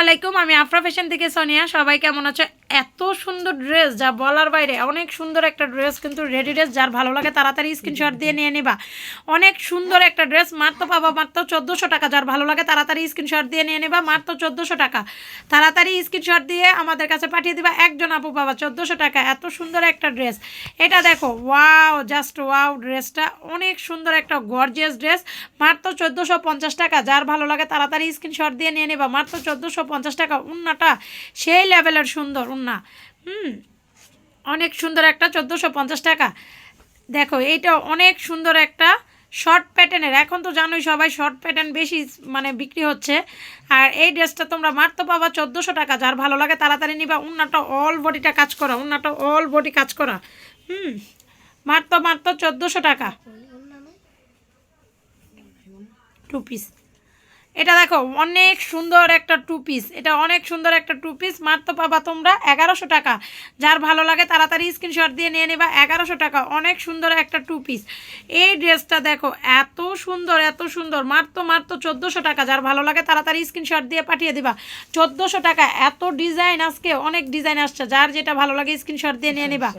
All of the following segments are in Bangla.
আলাইকুম আমি আফরা ফ্যাশন থেকে সোনিয়া। সবাই কেমন আছো? এত সুন্দর ড্রেস যা বলার বাইরে, অনেক সুন্দর একটা ড্রেস কিন্তু রেডি ড্রেস যার ভালো লাগে তাড়াতাড়ি স্ক্রিনশট দিয়ে নিয়ে নেবা। অনেক সুন্দর একটা ড্রেস মাত্র পাবা মাত্র চোদ্দোশো টাকা, যার ভালো লাগে তাড়াতাড়ি স্ক্রিনশট দিয়ে নিয়ে নেবা, মাত্র চোদ্দোশো টাকা। তাড়াতাড়ি স্ক্রিনশট দিয়ে আমাদের কাছে পাঠিয়ে দিবা, একজন আপু পাবা চোদ্দোশো টাকা, এত সুন্দর একটা ড্রেস এটা দেখো ওয়াও জাস্ট ওয়াও ড্রেসটা অনেক সুন্দর একটা গর্জিয়াস ড্রেস মাত্র চোদ্দোশো পঞ্চাশ টাকা, যার ভালো লাগে তাড়াতাড়ি স্ক্রিনশট দিয়ে নিয়ে নেবা, মাত্র চোদ্দোশো পঞ্চাশ টাকা, উন্নাটা, সেই লেভেলের সুন্দর উন্না হুম, অনেক সুন্দর একটা চোদ্দোশো পঞ্চাশ টাকা। দেখো, এইটা অনেক সুন্দর একটা শর্ট প্যাটার্নের এখন তো জানোই সবাই শর্ট প্যাটার্ন বেশি মানে বিক্রি হচ্ছে। আর এই ড্রেসটা তোমরা মারতে পাবা চোদ্দোশো টাকা। যার ভালো লাগে তাড়াতাড়ি নিবা। উন্নাটা অল বডিটা কাজ করা উন্নাটা অল বডি কাজ করা। হুম মারতো মারতো চোদ্দোশো টাকা। টু পিস এটা দেখো, অনেক সুন্দর একটা টু পিস এটা অনেক সুন্দর একটা টু পিস মাত্র পাবা তোমরা এগারোশো টাকা। যার ভালো লাগে তাড়াতাড়ি স্ক্রিনশট দিয়ে নিয়ে নেবা। এগারোশো টাকা, অনেক সুন্দর একটা টু পিস এই ড্রেসটা দেখো, এত সুন্দর এত সুন্দর। মাত্র মাত্র চোদ্দোশো টাকা। যার ভালো লাগে তাড়াতাড়ি স্ক্রিনশট দিয়ে পাঠিয়ে দিবা। চোদ্দোশো টাকা, এত ডিজাইন আজকে, অনেক ডিজাইন আসছে। যার যেটা ভালো লাগে স্ক্রিনশট দিয়ে নিয়ে নিবা।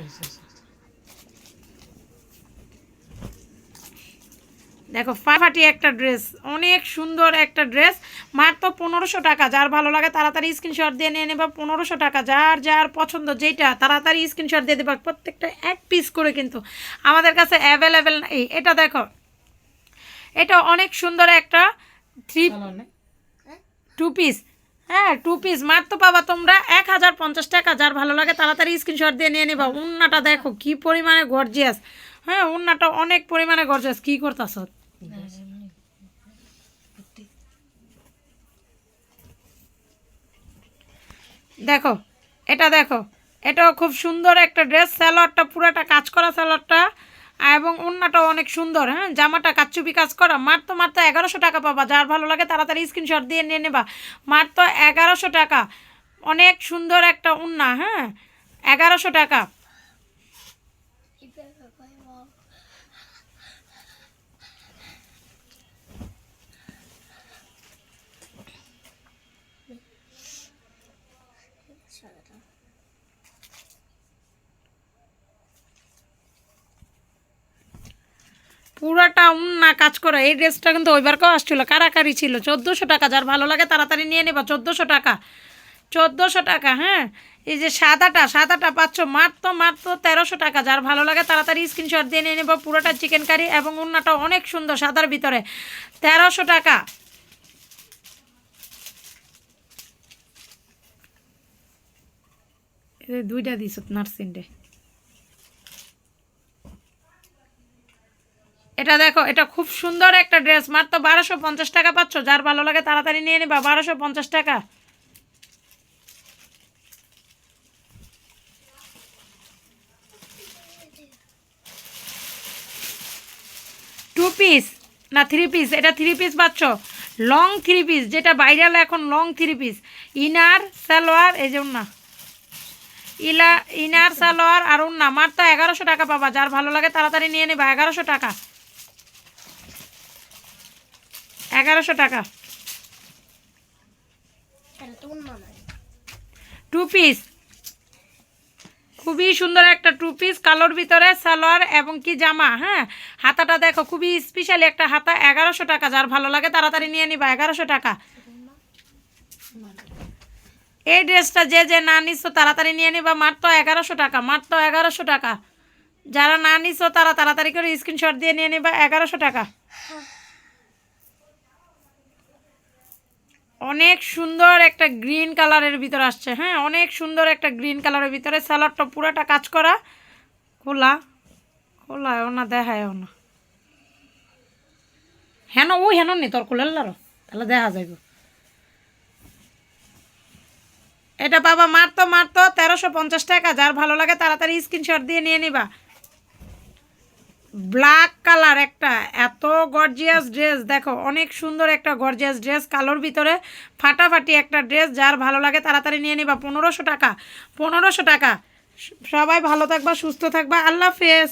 দেখো ফাটাফাটি একটা ড্রেস অনেক সুন্দর একটা ড্রেস মাত্র পনেরোশো টাকা যার ভালো লাগে তাড়াতাড়ি স্ক্রিনশট দিয়ে নিয়ে নেবা পনেরোশো টাকা যার যার পছন্দ যেটা তাড়াতাড়ি স্ক্রিনশট দিয়ে দেবা প্রত্যেকটা এক পিস করে কিন্তু। আমাদের কাছে অ্যাভেলেবেল এই এটা দেখো এটা অনেক সুন্দর একটা থ্রি টু পিস হ্যাঁ? টু পিস মাত্র পাবা তোমরা এক হাজার পঞ্চাশ টাকা যার ভালো লাগে তাড়াতাড়ি স্ক্রিনশট দিয়ে নিয়ে নিবা। উন্নাটা দেখো কি পরিমাণে গর্জিয়াস হ্যাঁ উন্নাটা অনেক পরিমাণে গর্জিয়াস কি করতেছ? দেখো, এটা দেখো, এটাও খুব সুন্দর একটা ড্রেস স্যালোয়ারটা পুরাটা কাজ করা স্যালোয়ারটা এবং ওড়নাটাও অনেক সুন্দর হ্যাঁ? জামাটা কাচ্চুপি কাজ করা মাত্র মাত্র এগারোশো টাকা পাবা, যার ভালো লাগে তাড়াতাড়ি স্ক্রিনশট দিয়ে নিয়ে নেবা। মার তো এগারোশো টাকা, অনেক সুন্দর একটা উন্না হ্যাঁ? এগারোশো টাকা পুরাটা উন্না কাজ করা। এই ড্রেসটা কিন্তু ওইবারকেও আসছিল। কারাকারি ছিল। চোদ্দোশো টাকা, যার ভালো লাগে তাড়াতাড়ি নিয়ে নেবা। চোদ্দোশো টাকা। চোদ্দোশো টাকা হ্যাঁ? এই যে সাদাটা সাদাটা পাচ্ছ মাত্র মাত্র তেরোশো টাকা। যার ভালো লাগে তাড়াতাড়ি স্ক্রিনশট দিয়ে নিয়ে নেব। পুরোটা চিকেন কারি এবং উন্নাটা অনেক সুন্দর সাদার ভিতরে। তেরোশো টাকা। দুইটা দিস নার্সিংডে এটা দেখো, এটা খুব সুন্দর একটা ড্রেস। মাত্র বারোশো পঞ্চাশ টাকা পাচ্ছ। যার ভালো লাগে তাড়াতাড়ি নিয়ে নেবা, বারোশো পঞ্চাশ টাকা। টু পিস না থ্রি পিস এটা থ্রি পিস পাচ্ছ। লং থ্রি পিস যেটা ভাইরাল এখন long three piece inner salwar, এই যে না ইলা ইনার সালোয়ার আর উন্না। মাত্র এগারোশো টাকা পাবা। যার ভালো লাগে তাড়াতাড়ি নিয়ে নেবা, এগারোশো টাকা। এগারোশো টাকা। টু পিস খুবই সুন্দর একটা টু পিস কালোর ভিতরে সালোয়ার এবং কি জামা হ্যাঁ? হাতাটা দেখো খুবই স্পেশালি একটা হাতা এগারোশো টাকা। যার ভালো লাগে তাড়াতাড়ি নিয়ে নিবা এগারোশো টাকা। এই ড্রেসটা যে যে না নিচ্ছ তাড়াতাড়ি নিয়ে নিবা মাত্র এগারোশো টাকা মাত্র এগারোশো টাকা। যারা না নিচ্ছ তারা তাড়াতাড়ি করে স্ক্রিনশট দিয়ে নিয়ে নিবা এগারোশো টাকা। অনেক সুন্দর একটা গ্রিন কালারের ভিতরে আসছে হ্যাঁ অনেক সুন্দর একটা গ্রিন কালারের ভিতরে স্যালাডটা পুরাটা কাজ করা। খোলা খোলা না, দেখায় না। হেন, ও হেন নি, তোর কোলের তাহলে দেখা যাইব। এটা বাবা মারতো মারতো, তেরোশো পঞ্চাশ টাকা, যার ভালো লাগে তাড়াতাড়ি স্ক্রিনশট দিয়ে নিয়ে নিবা। ব্ল্যাক কালার একটা, এত গর্জিয়াস ড্রেস দেখো, অনেক সুন্দর একটা গর্জিয়াস ড্রেস কালোর ভিতরে ফাটাফাটি একটা ড্রেস যার ভালো লাগে তাড়াতাড়ি নিয়ে নিবা, পনেরোশো টাকা পনেরোশো টাকা। সবাই ভালো থাকবা, সুস্থ থাকবা, আল্লাহ হাফেজ।